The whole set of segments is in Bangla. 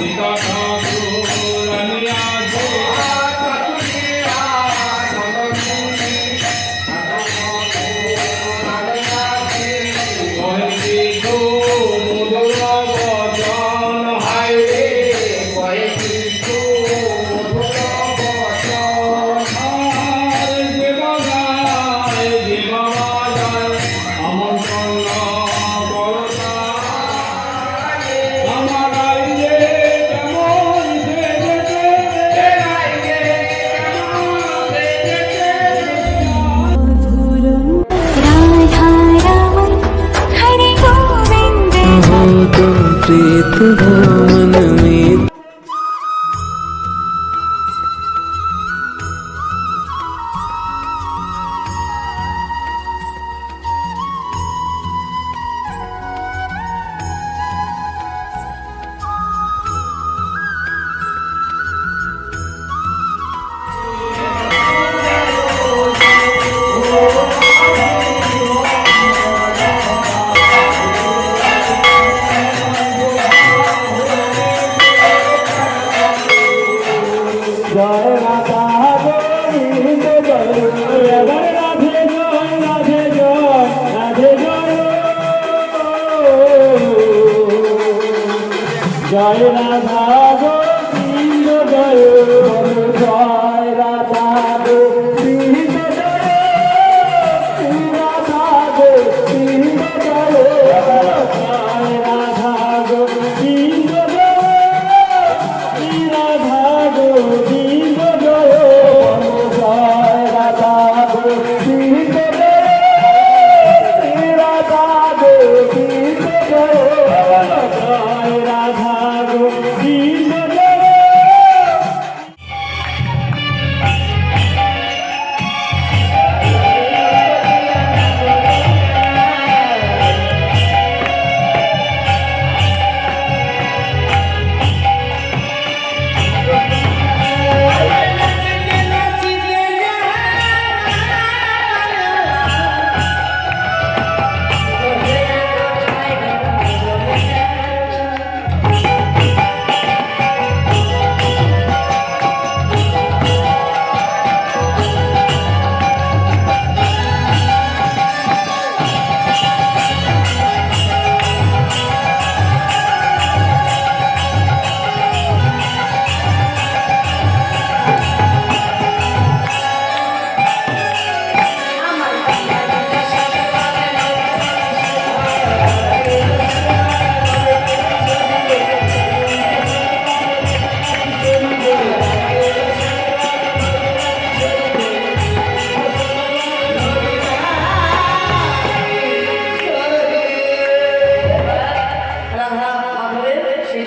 你歌唱。জয় রাধা গো।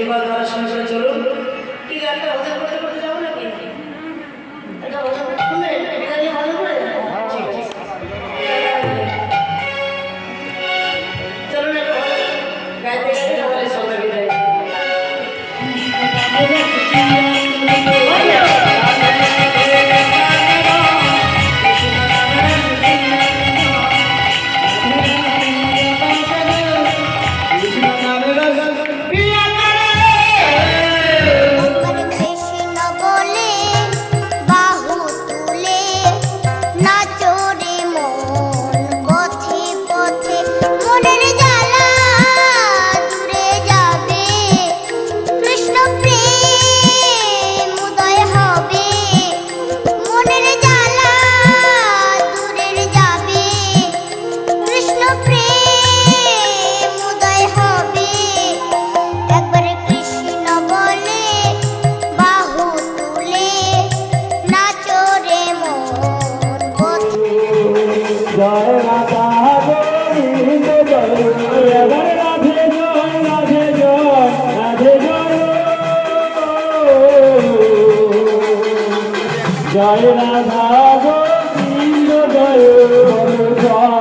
জীবন ধরা শুনে করে চলুন। ঠিক আছে Oh.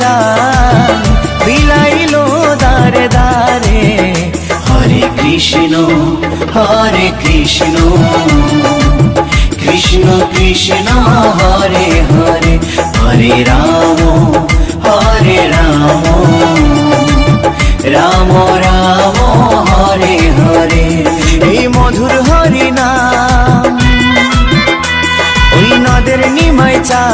চান, বিলাইলো দারে দারে হরে কৃষ্ণ হরে কৃষ্ণ কৃষ্ণ কৃষ্ণ, হরে হরে হরে রাম হরে রাম রাম রাম, হরে হরে। এই মধুর হরি নাম, ওই নদের নিময় চা